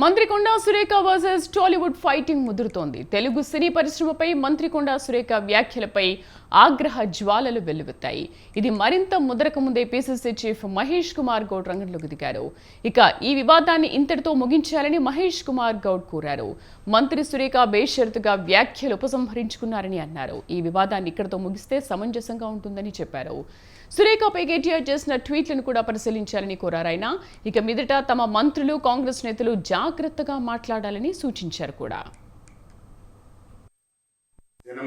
మంత్రి Konda Surekha versus Tollywood fighting ముదురుతోంది. Telugu cine పరిశ్రమపై మంత్రి కొండా సురేఖ వ్యాఖ్యలపై ఆగ్రహ జ్వాలలు వెల్లువెత్తాయి. ఇది మరింత ముదరక ముందే పీసీసీ చీఫ్ మహేష్ కుమార్ గౌడ్ రంగంలోకి దిగారు. ఇక ఈ వివాదాన్ని ఇంతటితో ముగించాలని మహేష్ కుమార్ గౌడ్ కోరారు. మంత్రి సురేఖ బేషరతుగా వ్యాఖ్యలు ఉపసంహరించుకున్నారని అన్నారు. ఈ వివాదాన్ని ఇక్కడితో ముగిస్తే సమంజసంగా ఉంటుందని చెప్పారు. సురేఖపై కేటీఆర్ చేసిన ట్వీట్లను కూడా పరిశీలించాలని కోరారు ఆయన. ఇక మీదట తమ మంత్రులు కాంగ్రెస్ నేతలు జాగ్రత్తగా మాట్లాడాలని సూచించారు కూడా.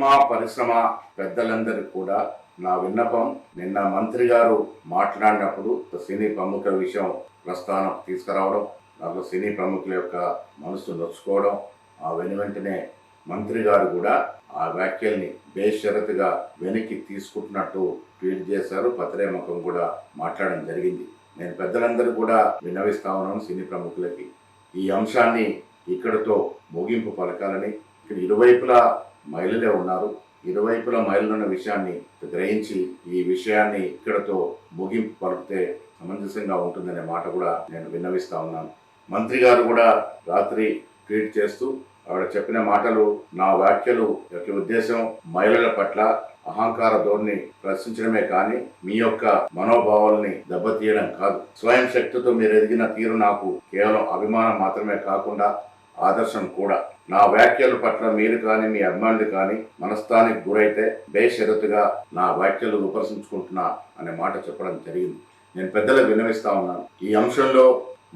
సినిమా పరిశ్రమ పెద్దలందరికీ కూడా నా విన్నపం నిన్న మంత్రి గారు మాట్లాడినప్పుడు సినీ ప్రముఖుల విషయం ప్రస్థానం తీసుకురావడం దాంట్లో సినీ ప్రముఖుల యొక్క మనసు నొచ్చుకోవడం ఆ వెను వెంటనే మంత్రి గారు కూడా ఆ వ్యాఖ్యల్ని బేషరతుగా వెనక్కి తీసుకుంటున్నట్టు ట్వీట్ చేశారు. పత్రేముఖం కూడా మాట్లాడడం జరిగింది. నేను పెద్దలందరూ కూడా విన్నవిస్తా ఉన్నాను సినీ ప్రముఖులకి. ఈ అంశాన్ని ఇక్కడితో ముగింపు పలకాలని ఇక్కడ ఇరువైపులా మహిళలే ఉన్నారు. ఇరువైపుల మహిళలు ఉన్న విషయాన్ని గ్రహించి ఈ విషయాన్ని ఇక్కడతో ముగింపు పలికితే సమంజసంగా ఉంటుందనే మాట కూడా నేను విన్నవిస్తా ఉన్నాను. మంత్రి గారు కూడా రాత్రి ట్వీట్ చేస్తూ ఆవిడ చెప్పిన మాటలు నా వ్యాఖ్యలు యొక్క ఉద్దేశం మహిళల పట్ల అహంకార ధోరణి ప్రశ్నించడమే కానీ మీ యొక్క మనోభావాల్ని దెబ్బతీయడం కాదు. స్వయం శక్తితో మీరు ఎదిగిన తీరు నాకు కేవలం అభిమానం మాత్రమే కాకుండా ఆదర్శం కూడా. నా వ్యాఖ్యల పట్ల మీరు కానీ మీ అభిమానులు కానీ మనస్థానికి గురైతే బేషరతుగా నా వ్యాఖ్యలు విమర్శించుకుంటున్నా అనే మాట చెప్పడం జరిగింది. నేను పెద్దలకు విన్నవిస్తా ఉన్నాను. ఈ అంశంలో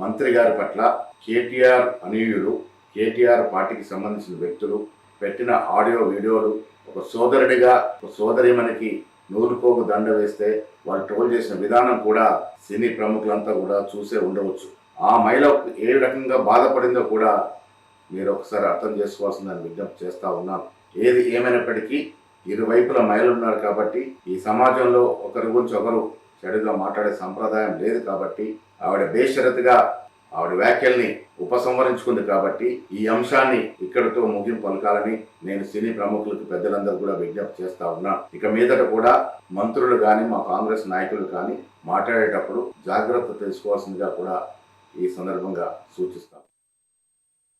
మంత్రి గారి పట్ల కేటీఆర్ అనీయులు కేటీఆర్ పార్టీకి సంబంధించిన వ్యక్తులు పెట్టిన ఆడియో వీడియోలు ఒక సోదరుడిగా ఒక సోదరిమనికి నూరుకోకు దండ వేస్తే వాళ్ళు ట్రోల్ చేసిన విధానం కూడా సినీ ప్రముఖులంతా కూడా చూసే ఉండవచ్చు. ఆ మహిళ ఏ రకంగా బాధపడిందో కూడా మీరు ఒకసారి అర్థం చేసుకోవాల్సిందని విజ్ఞప్తి చేస్తా ఉన్నాను. ఏది ఏమైనప్పటికీ ఇరువైపుల మహిళలు ఉన్నారు కాబట్టి ఈ సమాజంలో ఒకరి గురించి ఒకరు చెడుగా మాట్లాడే సంప్రదాయం లేదు కాబట్టి ఆవిడ బేషరతుగా ఆవిడ వ్యాఖ్యల్ని ఉపసంహరించుకుంది కాబట్టి ఈ అంశాన్ని ఇక్కడితో ముగింపు పలకాలని నేను సినీ ప్రముఖులకు పెద్దలందరూ కూడా విజ్ఞప్తి చేస్తా ఉన్నా. ఇక మీదట కూడా మంత్రులు కానీ మా కాంగ్రెస్ నాయకులు కానీ మాట్లాడేటప్పుడు జాగ్రత్త తెలుసుకోవాల్సిందిగా కూడా ఈ సందర్భంగా సూచిస్తాను.